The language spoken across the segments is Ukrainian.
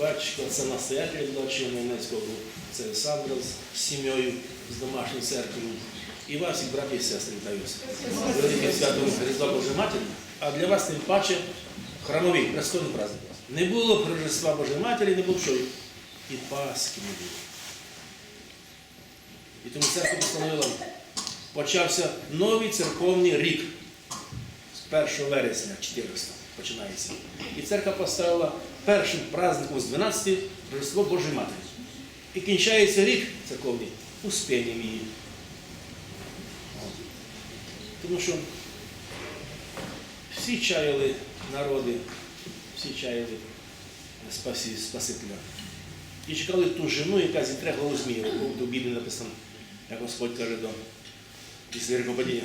батюшка, це настоятель Благочинного Ненецького, це Олександра з сім'єю, з домашньою церквою. І вас, і браті і сестри, вітаю вас. Велике свято Різдва Божої Матері, а для вас тим паче храмовий, престольний праздник. Не було Рождества Божої Матері, не було що. І Пасхи не було. І тому церква постановила, почався новий церковний рік 1 вересня 14 починається. І церква поставила першим праздником з 12 Рождество Божої Матері. І кінчається рік церковний успінням її. Тому що всі чаяли народи, всі чаяли спасі, Спасителя. І чекали ту жену, яка зітре голову змія. У Біблії написано, як Господь каже до після рекопадіння,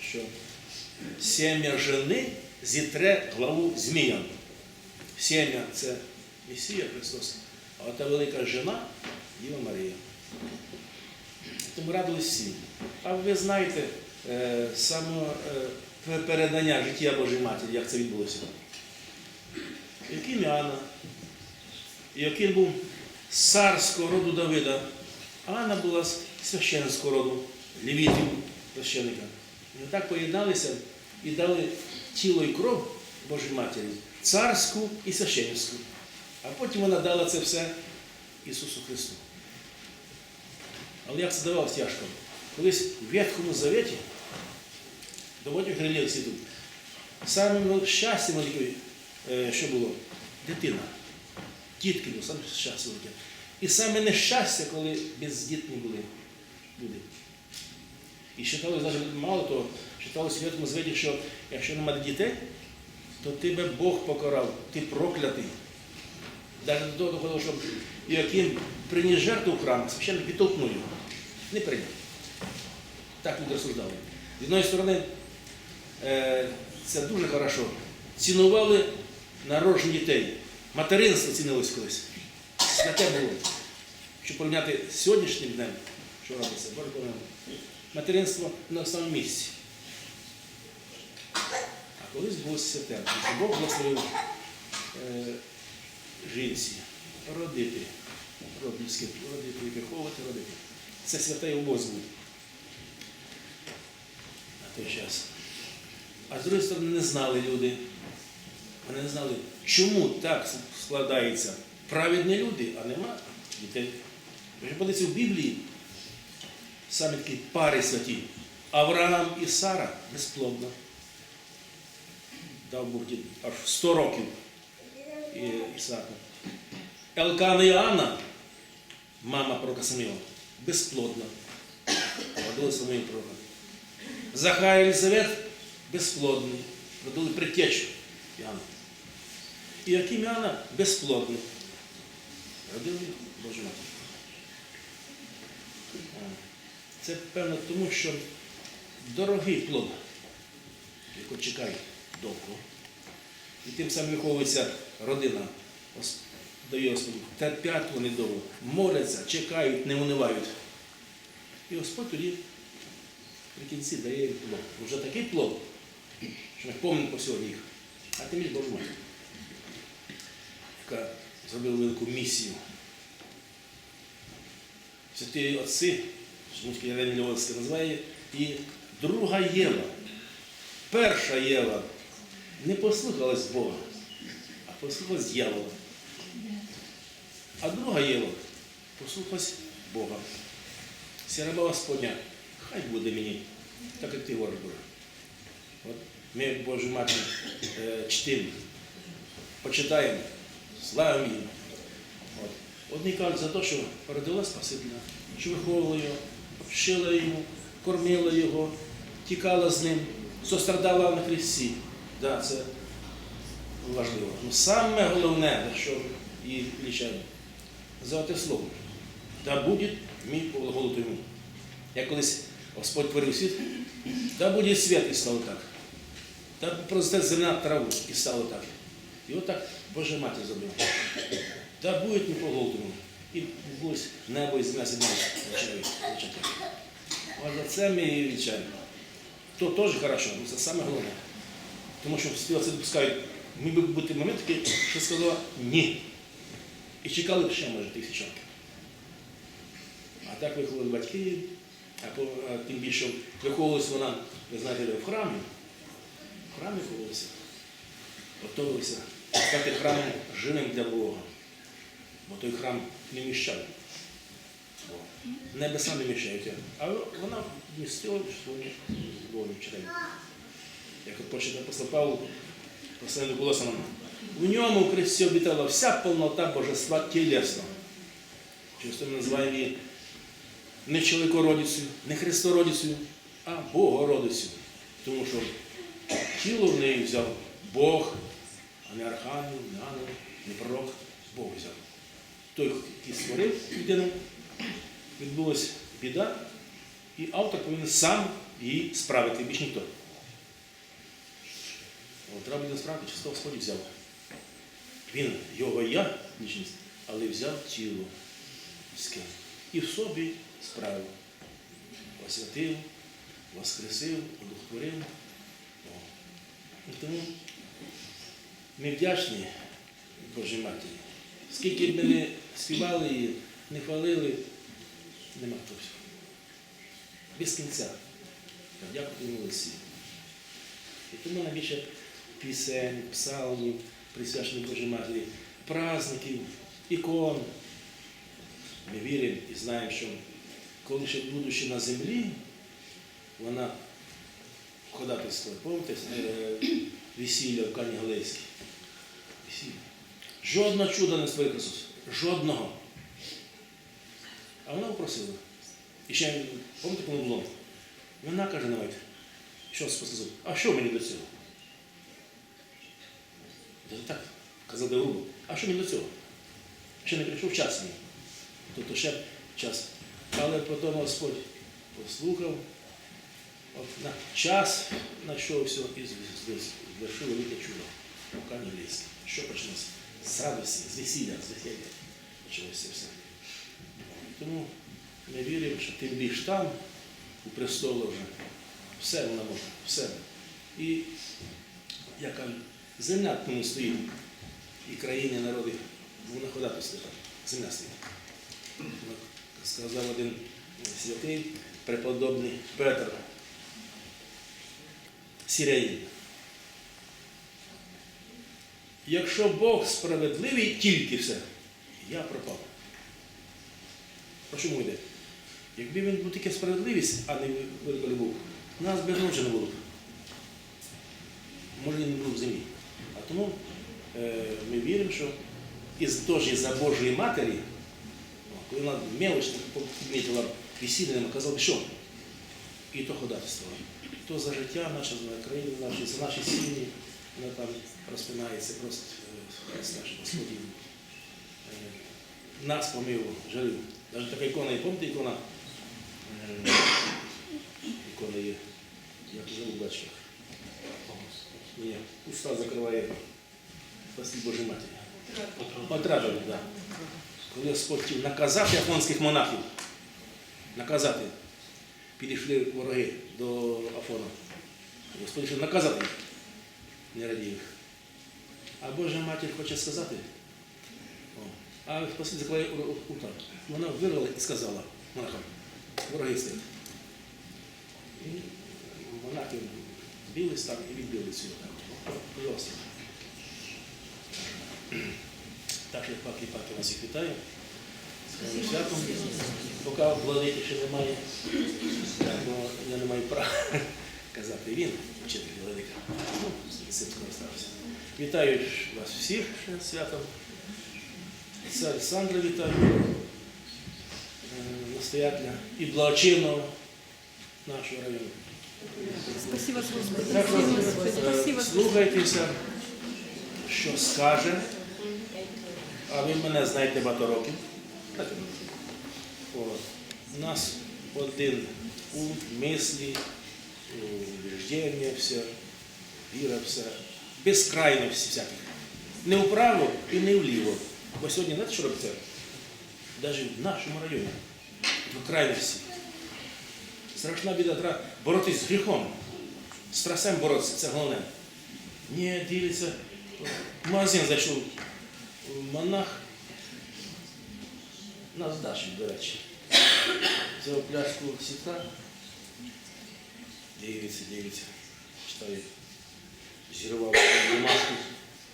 що сім'я жени зітре главу змія. Сім'я це Месія Христос, а та велика жена Діва Марія. Тому радились всі. А ви знаєте е, саме передання життя Божої Матері, як це відбулося. Яким Іоанна, яким був царського роду Давида, а Анна була священського роду, левітів священника. І так поєдналися і дали тіло і кров Божій Матері, царську і священську. А потім вона дала це все Ісусу Христу. Але як це давалось тяжко? Колись в Ветхому Заветі, до багатьох релігій тут, самим щастям е, що було? Дитина. Дітки було, саме щастя велике. І саме нещастя, коли бездітні були люди. І вважалось, навіть мало того, вважалось в Ветхому Заветі, що якщо немає дітей, то тебе Бог покарав, ти проклятий. Навіть до того доходило, що Іоаким приніс жертву в храм, священник відтолкнув його. Не прийняв. Так люди розсуждали. З одної сторони, е, це дуже хорошо. Цінували народження дітей. Материнство цінилось колись. Святе було. Щоб порівняти з сьогоднішнім днем, що робиться, Боже. Материнство на основному місці. А колись було святе. Що Бог благословив е, жінці родити, род родити, виховувати, родити. Це святий обов'язок був на той час. А з другої сторони, не знали люди. Вони не знали, чому так складається. Праведні люди, а нема дітей. Ви ж подивіться в Біблії, саме такі пари святі. Авраам і Сара безплодно. Дав Бог аж 100 років і- Ісааку. Елкана і Анна, мама пророка Саміла, безплодна. Родили самої пророка. Захар і Елизавет безплодний. Родили притечу Іоанна. І Яким Іоанна безплодний. Родили Божу Матір. А, Це певно тому, що дорогий плод, який чекає довго. І тим самим виховується родина. Дає Господу. Терпять вони довго, моляться, чекають, не унивають. І Господь тоді при кінці дає їм плод. Вже такий плод, що ми помнимо по сьогодні їх. А тим більше Божу Матір, яка зробила велику місію. Святі отці, Жмутський Євгеній Львовський називає і друга Єва. Перша Єва не послухалась Бога, а послухалась дьявола. А друга Єва послухалась Бога. Сіраба Господня, хай буде мені, так як ти говориш, Боже. От ми Божу Матір е, чтимо, почитаємо, славимо її. Одні кажуть за те, що родила Спасителя, що виховувала його, вшила йому, кормила його, тікала з ним, сострадала на хресті. Да, це важливо. Ну, саме головне, що її величаємо, золоте слово. Да буде мій глаголу йому. Як колись Господь творив світ, да буде світ і стало так. Та просте земля траву і стало так. І отак Божа Матір зробила. Да буде мій глаголу йому. І ось небо і земля земля вичають. А за це ми відчаємо. То теж хорошо, але це саме головне. Тому що співаці допускають, міг би бути момент такий, що сказала ні. І чекали б ще, може, тисячу років. А так виховали батьки, а, тим більше виховувалася вона, ви знаєте, в храмі. В храмі виховувалися. Готувалися стати храмом живим для Бога. Бо той храм не міщав. Небеса не міщають. А вона вмістила свою волю вчора. Як от апостол Павло, посланник голосом, в ньому в Христі обітала вся повнота божества тілесно. Часто ми називаємо її не чоловікородицею, не Христородицею, а Богородицею. Тому що тіло в неї взяв Бог, а не архангел, не ангел, не пророк, Бог взяв. Той, який створив людину, відбулася біда, і автор повинен сам її справити, більш ніхто. Треба буде справити, чи Господь взяв. Він його я, вічність, але взяв тіло людське і в собі справив. Освятив, воскресив, одухотворив. Тому ми вдячні Божій Матері. Скільки б ми не співали її, не хвалили, нема того. Без кінця. Йому Олексію. І тому найбільше пісень, псалмів, присвячених Божій Матері, праздників, ікон. Ми віримо і знаємо, що коли ще будучи на землі, вона ходатайство, пам'ятаєте, е, весілля в Кані Галейській. Весілля. Жодного чуда не створив. Жодного. А вона попросила. І ще, пам'ятаєте, коли було? Вона каже, навіть, що Господь а що мені до цього? Я так, казав грубо, а що мені до цього? Ще не прийшов час мій. Тобто ще час. Але потім Господь послухав, от на час знайшовся і звершив велике чудо. Кані Ліській. Що почалося? З радості, з весілля, з весілля почалося все. Тому ми віримо, що тим більш там, у престолу вже, все вона може, все. І яка земля тому стоїть, і країни, і народи, вона ходатайствує там, земля стоїть. Сказав один святий, преподобний Петр Сіреїн. Якщо Бог справедливий тільки все, я пропав. Про чому йде? Якби він був тільки справедливість, а не велика любов, нас би вже не було б. Може, він не був в землі. А тому е, ми віримо, що із теж із-за Божої Матері, коли вона мелочно підмітила весілля, казала, що? І то ходатайство. То за життя наше, за країну наші, за наші сім'ї, вона там розпинається, просто Господь. Е, нас помив, жалів. Навіть така ікона, і пам'ятаєте ікона? Е, Ікона є, як живу бачу. Ні, уста закриває Спасибі Божій Матері. Отраження, так. Коли Господь хотів наказати афонських монахів, наказати, підійшли вороги до Афона. Господь хотів наказати їх, не радів їх. А Божа матір хоче сказати, о, а Спасибі закриває уста. Вона вирвала і сказала монахам, вороги стоять. І монахи бились там і відбили цього. Пожалуйста. Так що паки паки вас всіх вітаю. Поки владики ще немає, ну, я не маю права казати він, вчитель владика. Ну, цим скористався. Вітаю вас всіх святом. Це Олександра вітаю, е, настоятеля і благочинного нашого району. Спасибо, Спасибо, е, Спасибо. Слухайтеся, що скаже. А ви мене знаєте багато років. От. У нас один ум, мислі, убеждення, все, віра, все. Безкрайно всі всяких. Не вправо і не вліво. Бо сьогодні знаєте, що робиться? Навіть в нашому районі. В крайності. Страшна біда, треба боротися з гріхом. З трасем боротися, це головне. Ні, дивиться, в магазин зайшов монах, На здачі, до речі. Взяв пляшку сітка. Дивиться, дивиться. Читає. Зірвав бумажку,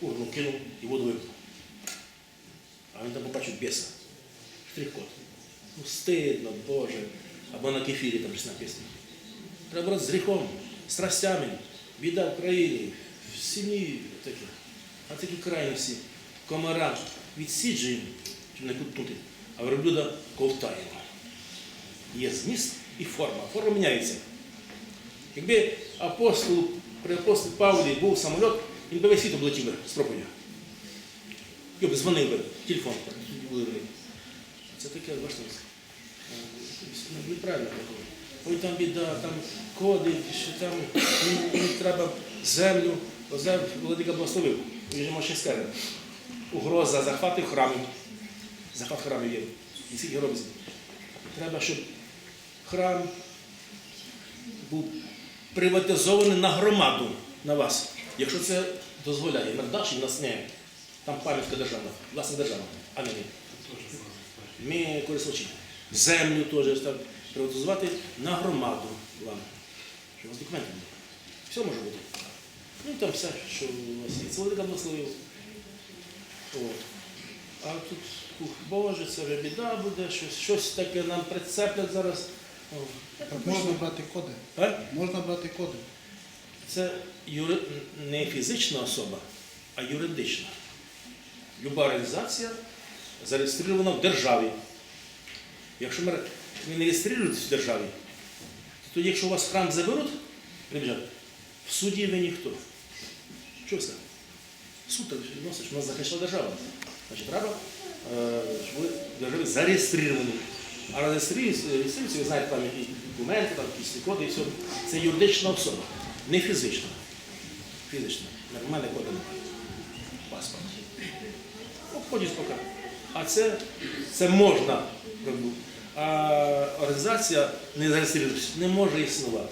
урну кинув і воду випив. А він там побачив біса. Штрих-код. Ну, стидно, Боже. Або на кефірі там щось написано. Треба брати з гріхом, страстями, біда в країні, в сім'ї таке. А такі крайності, комара відсіджуємо, щоб не кутнути, а верблюда ковтаємо. Є зміст і форма. Форма міняється. Якби апостол, при апостолі Павлі був самоліт, він би весь світ облетів з проповідю. Його б дзвонив би, телефон, були. Це таке, бачите, ну, неправильно такого. Ой, там біда, там коди, що там їм, треба землю. Оце Владика благословив. Він же може скаже. Угроза захвату храмів. Захват храмів є. І скільки робиться. Треба, щоб храм був приватизований на громаду, на вас. Якщо це дозволяє. Мердаші нас не. Там пам'ятка державна, власна держава, а не ми. Ми користувачі. Землю теж приватизувати на громаду вам. Щоб у вас документи були. Все може бути. Ну і там все, що у вас є. Велика благословив. А тут, ух, Боже, це вже біда буде, щось, щось таке нам прицеплять зараз. О, Так можна брати коди. А? Можна брати коди. Це юри... не фізична особа, а юридична. Люба організація зареєстрована в державі. Якщо ми не реєструєтесь в державі, то якщо у вас храм заберуть, в суді ви ніхто. Що це? Суд так відносить, що нас захищала держава. Значить, треба, щоб ви в державі зареєстровані. А реєструється, ви знаєте, там і документи, там якісь коди і все. Це юридична особа, не фізична. Фізична. Нормальне коди. Паспорт. Обходять поки. А це, це можна. А організація не зареєструється, не може існувати.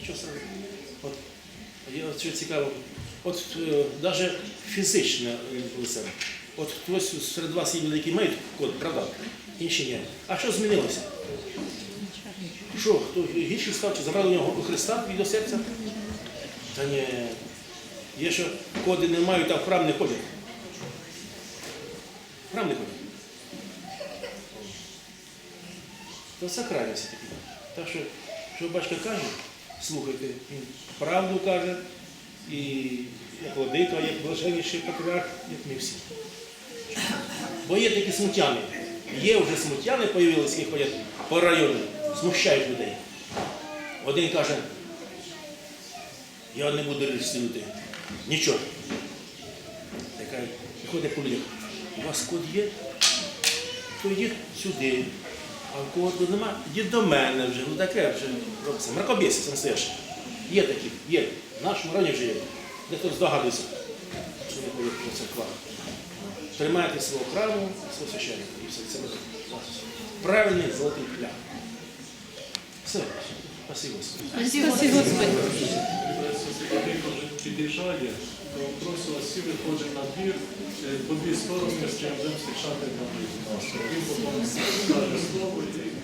Нічого страшного. От, що цікаво, от навіть фізичне е, лице. От хтось серед вас є які мають код, правда? Інші ні. А що змінилося? Що, хто гірший став, чи забрали нього Христа від серця? Та ні. Є, що коди не мають, а в храм не ходять. В храм не ходять. Це крайності такі. Так що, що батько каже, слухайте, він правду каже, і як владика, як блаженніший патріарх, як ми всі. Бо є такі смутяни. Є вже смутяни появилися, які ходять по району, смущають людей. Один каже, я не буду реєструвати. Нічого. Така ходить по людях. У вас код є? То йдіть сюди. А в кого тут нема, йдіть до мене вже. Ну таке вже робиться. Мракобєси сам стояш. Є такі, є. В нашому районі вже є. Де хтось здогадується, що не ходить до церква. Тримайте свого храму, свого священника. І все це буде. Правильний золотий шлях. Все. Спасибо. Господи. Спасибо, Господи. Під'їжджає, то просить вас всі виходимо на двір, е, по дві сторони, з чим будемо зустрічати на двір. Він потім каже слово і